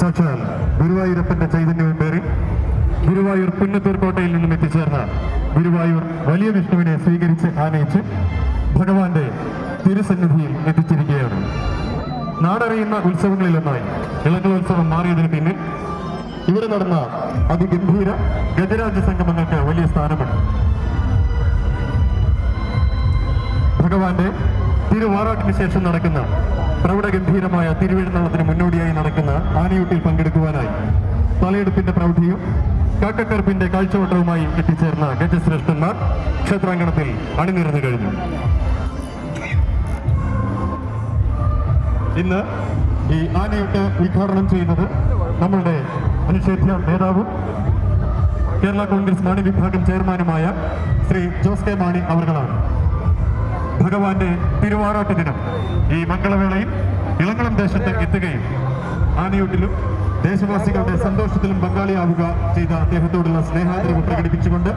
സാക്ഷാൽ ഗുരുവായൂരപ്പന്റെ ചൈതന്യവും പേരിൽ ഗുരുവായൂർ പുന്നത്തൂർ കോട്ടയിൽ നിന്നും എത്തിച്ചേർന്ന ഗുരുവായൂർ വലിയ വിഷ്ണുവിനെ സ്വീകരിച്ച് ആനയിച്ച് ഭഗവാന്റെ തിരുസന്നിധിയിൽ എത്തിച്ചിരിക്കുകയാണ്. നാടറിയുന്ന ഉത്സവങ്ങളിലൊന്നായി ഇളങ്കലോത്സവം മാറിയതിന് പിന്നിൽ ഇവിടെ നടന്ന അതിഗംഭീര ഗജരാജ സംഗമങ്ങൾക്ക് വലിയ സ്ഥാനമുണ്ട്. ഭഗവാന്റെ തിരുവാറാട്ടിന് ശേഷം നടക്കുന്ന പ്രൗഢഗംഭീരമായ തിരുവെഴുന്നള്ളത്തിന് മുന്നോടിയായി നടക്കുന്ന ആനയൂട്ടിൽ പങ്കെടുക്കുവാനായി തലയെടുപ്പിന്റെ പ്രൗഢിയും കാക്കക്കറുപ്പിന്റെ കാഴ്ചവട്ടവുമായി എത്തിച്ചേർന്ന ഗജശ്രേഷ്ഠന്മാർ ക്ഷേത്രാങ്കണത്തിൽ അണിനിരന്നു കഴിഞ്ഞു. ഇന്ന് ഈ ആനയൂട്ട് ഉദ്ഘാടനം ചെയ്യുന്നത് നമ്മളുടെ അനുഷേധ്യ നേതാവും കേരള കോൺഗ്രസ് മാണി വിഭാഗം ചെയർമാനുമായ ശ്രീ ജോസ് കെ മാണി അവർകളാണ് ഭഗവാന്റെ തിരുവാറാട്ട് ദിനം. ഈ മംഗളവേളയിൽ ഇളങ്ങളം ദേശത്ത് എത്തുകയും ആനയൂട്ടിലും ദേശവാസികളുടെ സന്തോഷത്തിലും പങ്കാളിയാവുക ചെയ്ത അദ്ദേഹത്തോടുള്ള സ്നേഹാദരവ് പ്രകടിപ്പിച്ചുകൊണ്ട്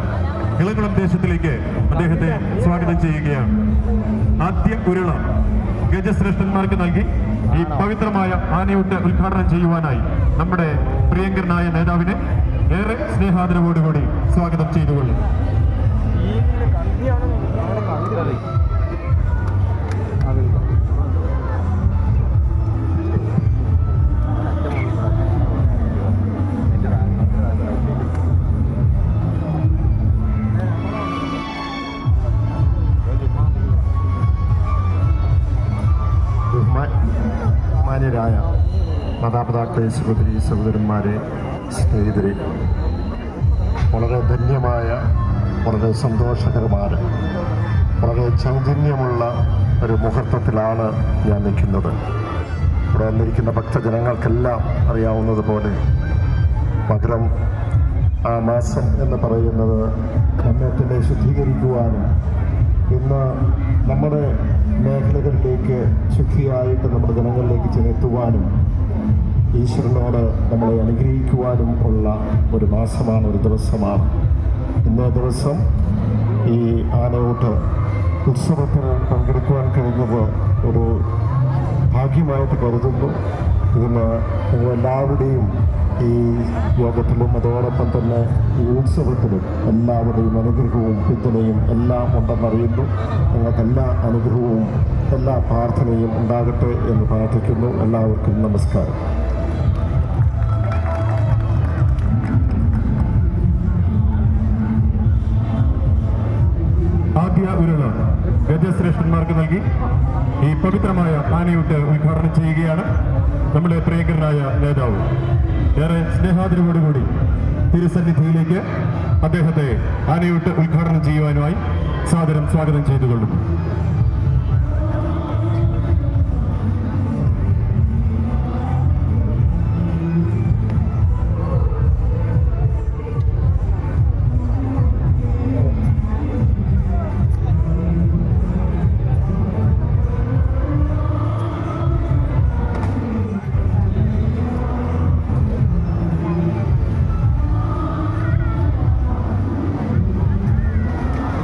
ഇളങ്ങളം ദേശത്തിലേക്ക് അദ്ദേഹത്തെ സ്വാഗതം ചെയ്യുകയാണ്. ആദ്യ ഉരുള ഗജശ്രേഷ്ഠന്മാർക്ക് നൽകി ഈ പവിത്രമായ ആനയൂട്ട് ഉദ്ഘാടനം ചെയ്യുവാനായി നമ്മുടെ പ്രിയങ്കരനായ നേതാവിനെ ഏറെ സ്നേഹാദരവോടുകൂടി സ്വാഗതം ചെയ്തുകൊള്ളും മാന്യരായ മാതാപിതാക്കളെ സഹോദരി സഹോദരന്മാരെ സ്നേഹിതരെ വളരെ ധന്യമായ വളരെ സന്തോഷകരമായ വളരെ ചൈതന്യമുള്ള ഒരു മുഹൂർത്തത്തിലാണ് ഞാൻ നിൽക്കുന്നത്. ഇവിടെ വന്നിരിക്കുന്ന ഭക്തജനങ്ങൾക്കെല്ലാം അറിയാവുന്നതുപോലെ മകരം ആ മാസം എന്ന് പറയുന്നത് നമ്മെ ശുദ്ധീകരിക്കുവാനും ഇന്ന് നമ്മുടെ മേഖലകളിലേക്ക് ശുദ്ധിയായിട്ട് നമ്മുടെ ജനങ്ങളിലേക്ക് ചെന്നെത്തുവാനും ഈശ്വരനോട് നമ്മളെ അനുഗ്രഹിക്കുവാനും ഉള്ള ഒരു മാസമാണ് ഒരു ദിവസമാണ്. ഇന്നേ ദിവസം ഈ ആനയോട്ട് ഉത്സവത്തിന് പങ്കെടുക്കുവാൻ കഴിഞ്ഞത് ഒരു ഭാഗ്യമായിട്ട് കരുതുന്നു. ഇതിന് നിങ്ങളെല്ലാവരുടെയും ഈ യോഗത്തിലും അതോടൊപ്പം തന്നെ ഈ ഉത്സവത്തിലും എല്ലാവരുടെയും അനുഗ്രഹവും പിന്തുണയും എല്ലാം ഉണ്ടെന്നറിയുന്നു. എല്ലാ അനുഗ്രഹവും എല്ലാ പ്രാർത്ഥനയും ഉണ്ടാകട്ടെ എന്ന് പ്രാർത്ഥിക്കുന്നു. എല്ലാവർക്കും നമസ്കാരം. ആദ്യ ഉരുള ഗജശ്രേഷ്ഠന്മാർക്ക് നൽകി. ഈ പവിത്രമായ ആനയൂട്ട് ഉദ്ഘാടനം ചെയ്യുകയാണ്. നമ്മുടെ പ്രിയങ്കരനായ നേതാവ്. ഏറെ സ്നേഹാദരവോടുകൂടി തിരുസന്നിധിയിലേക്ക് അദ്ദേഹത്തെ ആനയൂട്ട് ഉദ്ഘാടനം ചെയ്യുവാനുമായി സാദരം സ്വാഗതം ചെയ്തുകൊള്ളുന്നു.